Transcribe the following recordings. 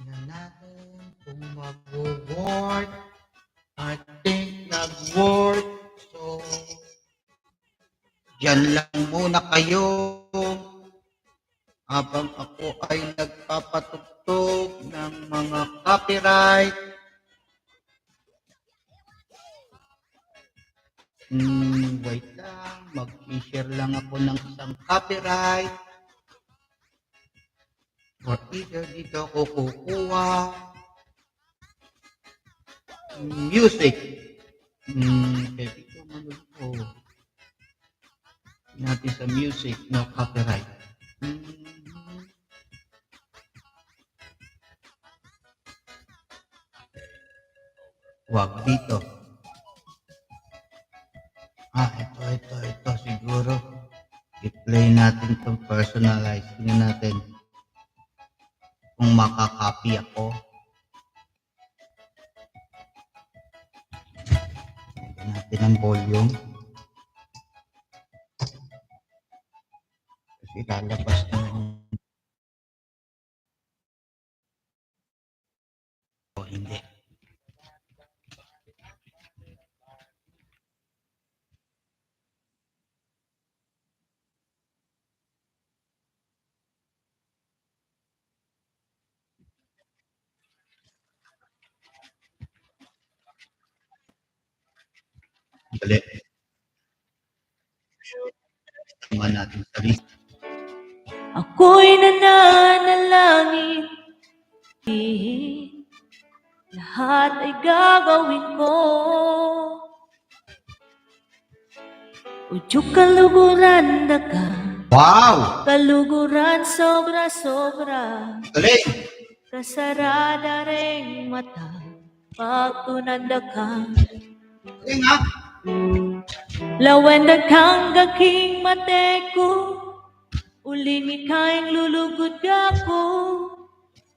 Tingnan natin kung mag-work. I think nag-work. So, dyan lang muna kayo. Habang ako ay nagpapatugtog ng mga copyright. Hmm, wait lang. Mag-share lang ako ng isang copyright. Or either dito ako kukuha. Music. Hmm, ko ano ko. Natin sa music, no copyright. Hmm. Wag dito. Ah, ito, ito, ito siguro. I-play natin itong personalize. Tingnan natin kung makakopy ako. Lagyan natin ang volume. Kasi lalabas na lang. O hindi. Dali. Tama natin sa list. Ako'y nananalangin Lahat ay gagawin ko Udyok kaluguran daga Wow! Kaluguran sobra-sobra Galing! Kasarada ring mata Pagtunanda ka Galing ha? Lawenda kang gaking mateko Uling ikaing lulugod ako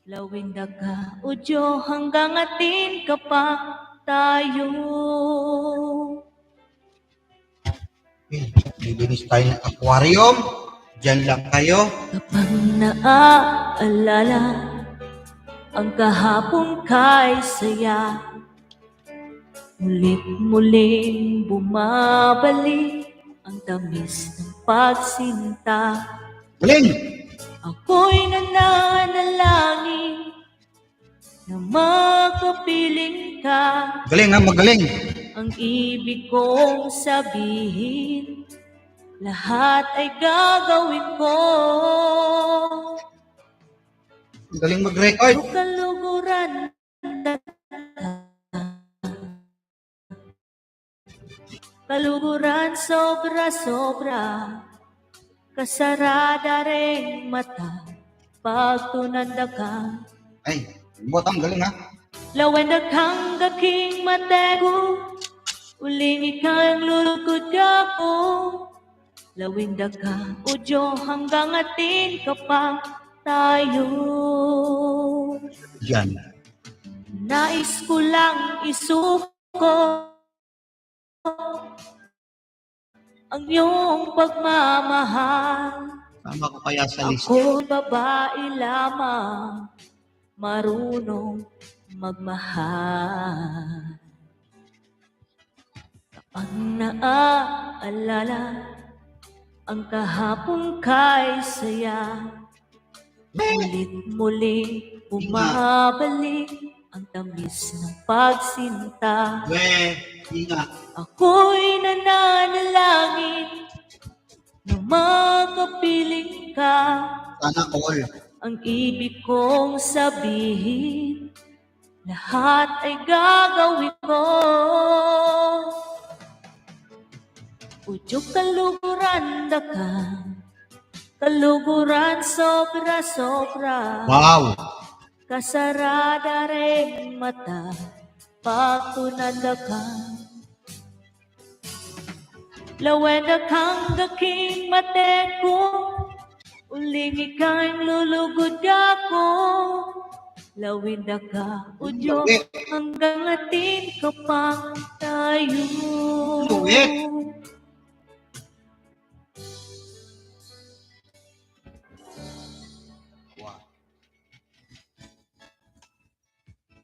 Lawenda ka udyo hanggang atin ka pa tayo Eh, Lilinis tayo ng aquarium. Diyan lang kayo. Kapag naaalala Ang kahapon kay saya Mulit-muling bumabalik Ang tamis ng pagsinta Galing! Ako'y nananalangin na makapiling ka Galing ha? Magaling! Ang ibig kong sabihin Lahat ay gagawin ko Galing mag-record. Kaluguran Kaluguran sobra-sobra Kasarada ring mata Pagtunanda ka Ay, botang galing ha? Lawenda kang gaking matego Uling ikang lulugod ako Lawenda ka udyo hanggang atin ka pa tayo. Diyan. Nais ko lang isuko Ang iyong pagmamahal Tama ko kaya sa list. Ako babae lamang marunong magmahal. Kapag naaalala ang kahapon kay saya, mulit-muli bumabalik ang tamis ng pagsinta. We, inga. Ako'y nananalangin na makapiling ka Sana all. ang ibig kong sabihin, lahat ay gagawin ko. Udyok kaluguran da ka, kaluguran sobra-sobra. Wow! Kasarada rin mata, pagtunanda ka. Lawenda kang gaking mateko, uling ikang lulugod ako. Lawenda ka, udyo, hanggang atin ka pa tayo. Luwi.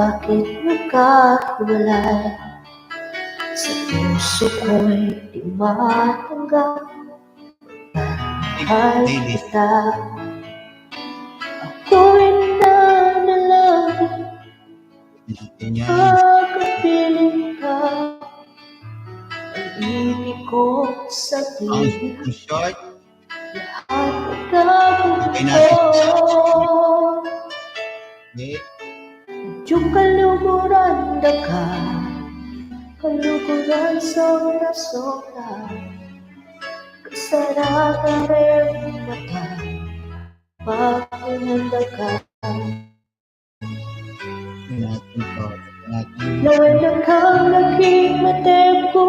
Bakit nagkahiwalay Sa puso ko'y di matanggap Mahal kita. Ako'y nanalangin. Pagkapiling ka. Ang ibig ko sa tingin Kaluguran sobra sobra Kasarata rin mata daga Ito natin natin. Nawala kang naging matempo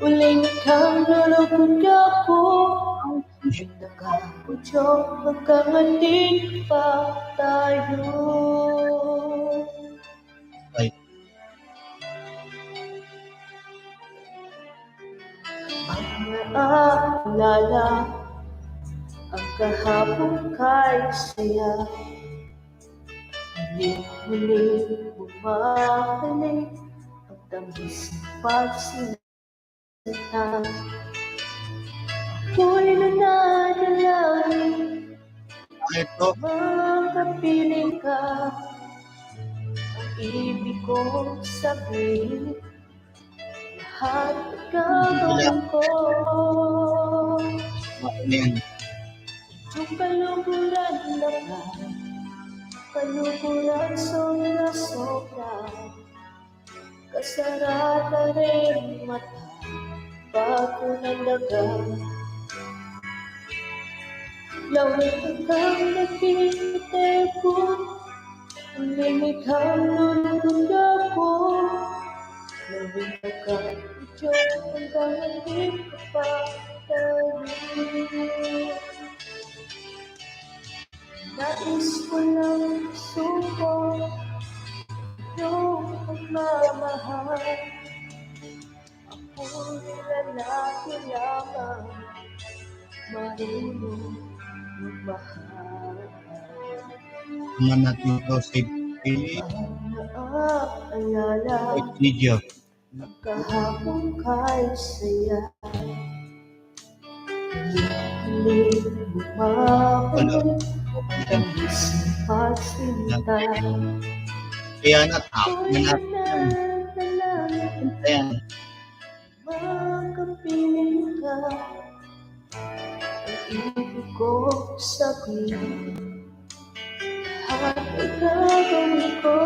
Uling kang nalagod ako Yung nakapucho Magkangating pa tayo naalala Ang kahapon kay saya. Muli-muli bumabalik Ang tamis ng pagsinta Ako'y nananalangin ito. Makapiling ka. Ang ibig kong sabihin Lahat ang gagawin ko Ano yan? Yung kaluguran lang Kaluguran sobra. Sobra Kasarata rin mata Bago ng daga Lawin kang nagtitipon. Limit kang lulunod ako Lawin ka Diyos hanggang hindi ka pa tayo Nais ko lang suko Yung pagmamahal Ako'y lalaki lamang Marunong magmahal to. Save Philip. Ang naaalala video. Kahapon kay saya Hiling bumabalik Ang tamis ng pagsinta Kaya natap na natin. Ayan. Makapiling ka Ang ibig ko sabihin Lahat ay gagawin ko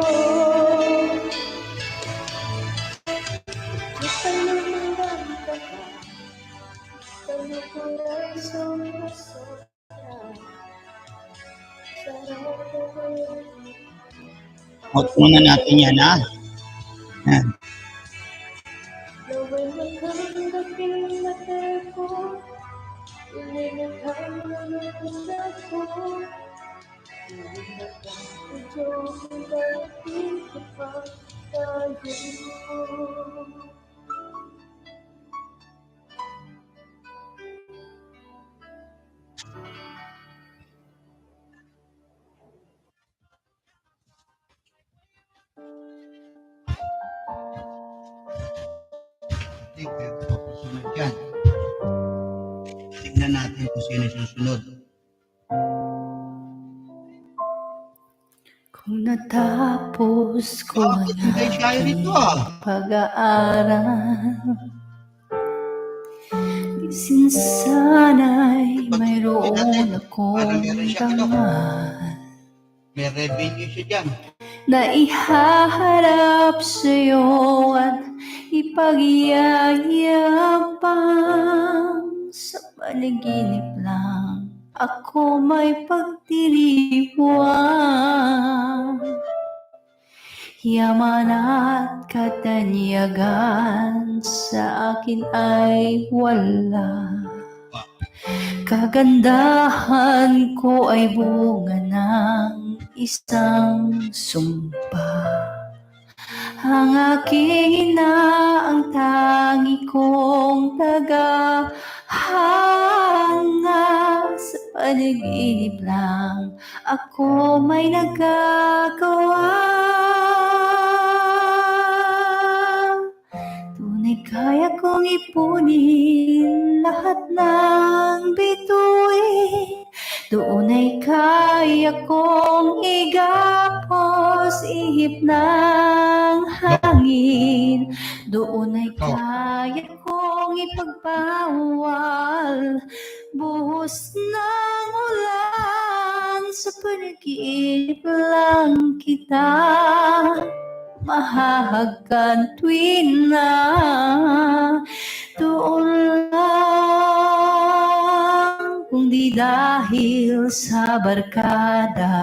Sarap ko ngayon Out muna natin yan, ha? Yan. Laway na kung sino susunod. Kung natapos ko Bakit na rito, ah? pag-aaral Isin sana'y mayroon akong dangal May revenue siya dyan. na ihaharap sa'yo at ipagyayabang panaginip lang. Ako may pagdiriwang Yaman at katanyagan sa akin ay wala. Kagandahan ko ay bunga ng isang sumpa. Ang aking ina ang tangi kong taga hanga sa panaginip lang. Ako may nagagawa. Tunay kaya kong ipunin lahat ng bituin Doon ay kaya kong igapos ihip ng hangin. Doon ay kaya kong ipagbawal Buhos ng ulan sa panaginip lang kita. Mahahagkan tuwin na doon dahil sa barkada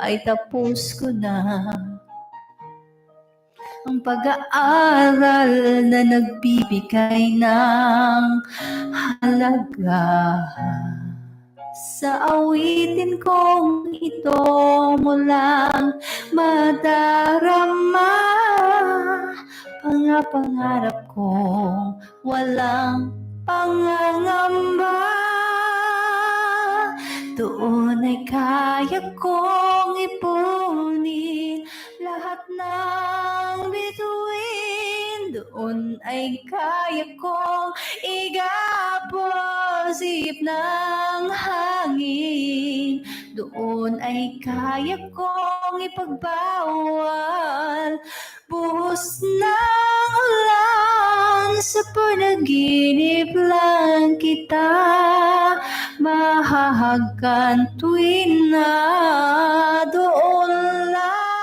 ay tapos ko na. Ang pag-aaral na nagbibigay ng halaga. Sa awitin kong ito mo lang madarama. Pangapangarap kong walang pangangamba Doon ay kaya kong ipunin lahat ng bituin. Doon ay kaya kong igapos ihip ng hangin. Doon ay kaya kong ipagbawal Buhos ng ulan sa panaginip lang kita Mahahagkan tuwin na doon lang.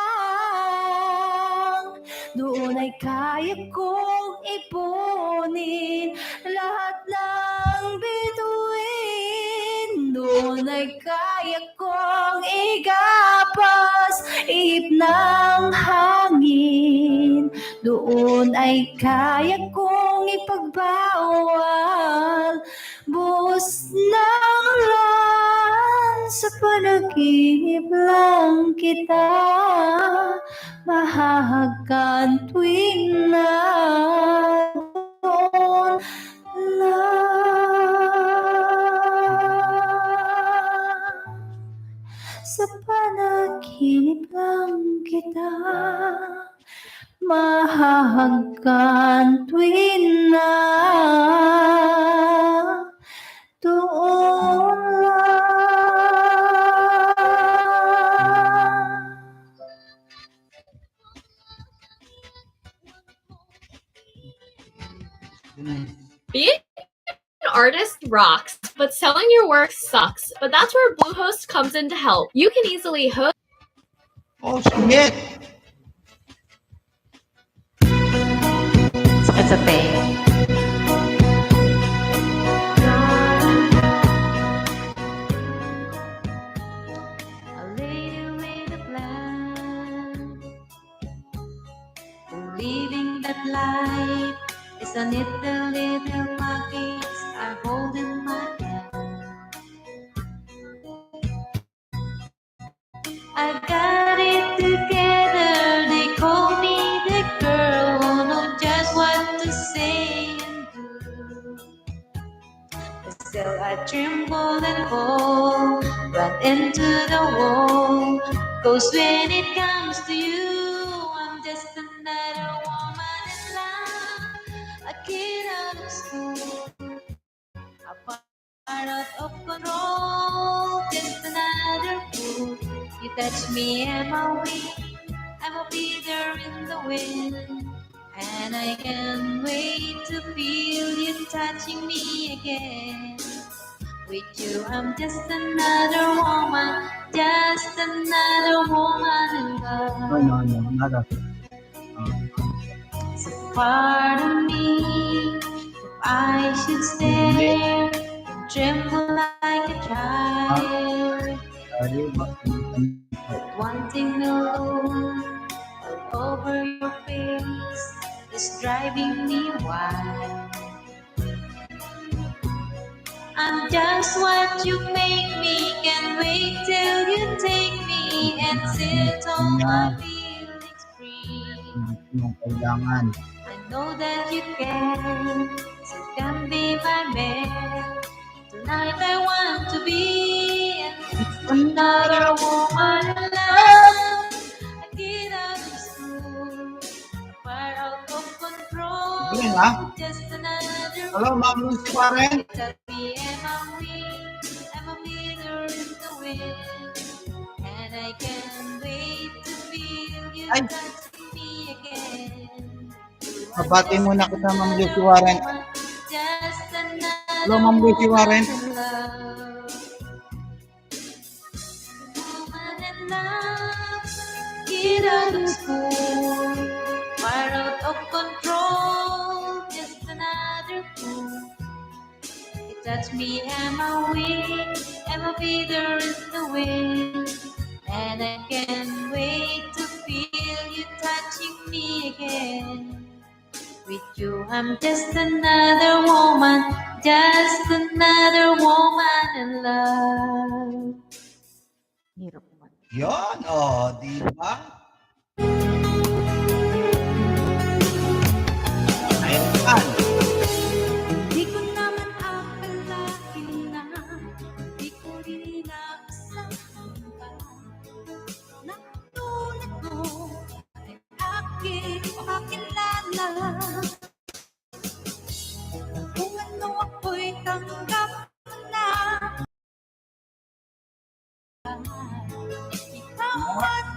Doon ay kaya kong ipunin lahat ng bituin. Doon ay kaya kong igapas ihip ng hangin. Doon ay kaya kong ipagbawal Buhos ng ulan sa panaginip lang kita. Mahahagkan tuwing na. Doon lang Sa panaginip lang kita. Mahahagkan tuwing na doon lang Being an artist rocks, but selling your work sucks. But that's where Bluehost comes in to help. You can easily host Oh, shit! It's a thing. That life is a little, little package I hold in my hand. I got it together. They call me the girl who knows just what to say and do. Still, I tremble and fall, run into the wall. Cause when it comes I am a wind. I will be there in the wind. And I can't wait to feel you touching me again. With you, I'm just another woman, just another woman in love. No, no, no, not that. Me if I should stare, tremble like a ah, child. over your face is driving me wild. I'm just what you make me. Can't wait till you take me and sit all my feelings free. I know that you can, so come be my man. Tonight I want to be another woman. ha? Hello, ma'am Lucy Warren? Ay! Mabati muna kita, ma'am Lucy Warren. Hello, ma'am Lucy Warren. Tirado ko, parang ako Touch me, and I weak? and I feather in the wind? And I can't wait to feel you touching me again. With you, I'm just another woman, just another woman in love. Hirap naman. Yun, oh, di ba? Ayun, tanggap na. Ikaw at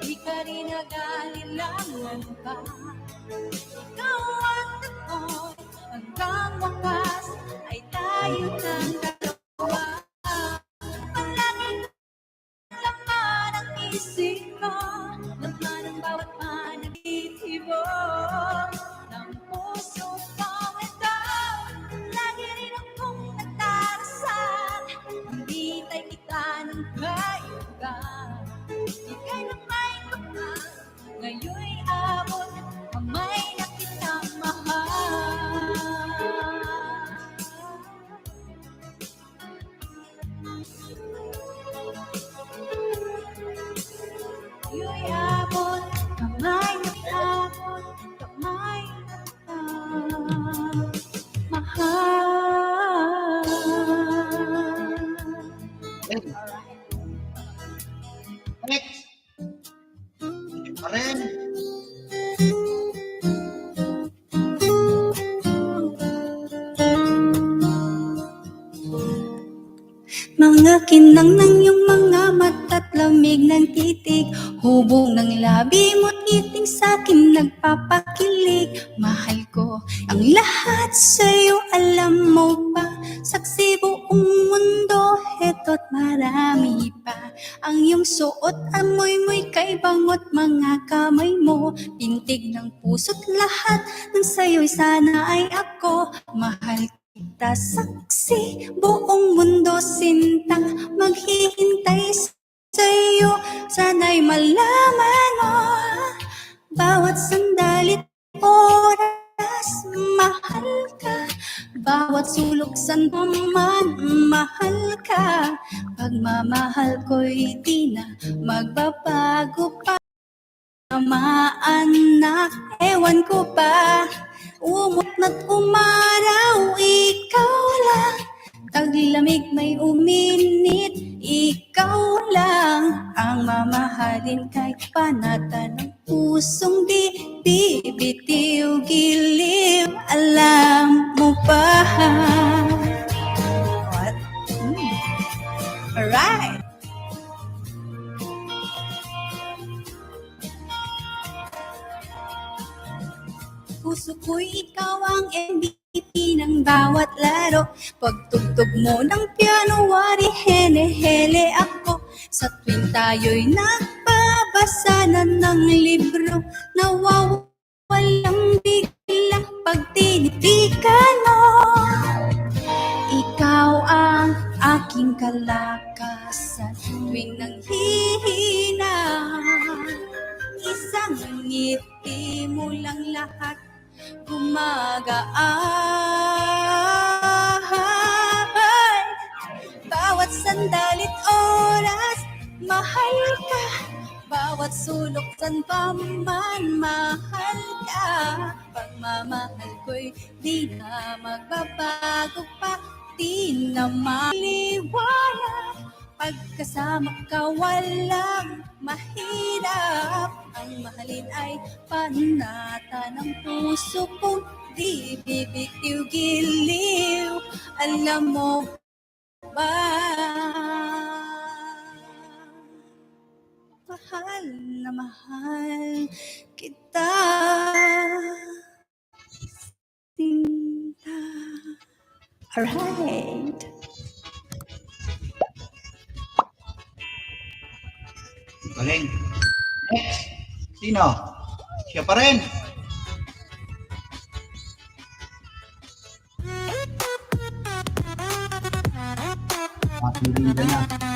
Di ka rin nag-alilangan pa Ikaw at ako Hanggang wakas ay tayo ng dalawa. you, yeah. Labi mo't ngiting sa'kin nagpapakilig. Mahal ko ang lahat sa'yo alam mo ba? Saksi buong mundo heto't marami pa. Ang iyong suot amoy mo'y kay bangot mga kamay mo. Pintig ng puso't lahat ng sa'yo'y sana ay ako. Mahal kita saksi buong mundo sinta Maghihintay sa'yo. Sana'y malaman mo Bawat sandali't oras mahal ka. Bawat sulok san man mahal ka. Pagmamahal ko'y di na magbabago pa. Maanak, ewan ko pa. Umot na't umaraw, ikaw lang. Taglamig may uminit, ikaw lang Ang mamahalin kahit panata ng pusong di bibitiw giliw Alam mo ba? What? Hmm. Alright! Puso ko'y ikaw ang MVP ng bawat laro. Pagtugtog mo ng piano, wari hele-hele ako. Sa tuwing tayo'y nagbabasa na ng libro Nawawalang biglang pag tinitigan mo Ikaw ang aking kalakasan Tuwing nanghihina. Isang ngiti mo lang lahat gumagaan Bawat sandalit oras, mahal ka. Bawat sulok san pa man, mahal ka. Pagmamahal ko'y di na magbabago pa. Di na maliwanag Pagkasama ka walang mahirap. Ang mahalin ay panata ng puso ko Di bibitiw giliw Alam mo ba? Mahal na mahal kita. Sinta. Alright Galing. Next. Sino? Siya pa rin. Matilinda na.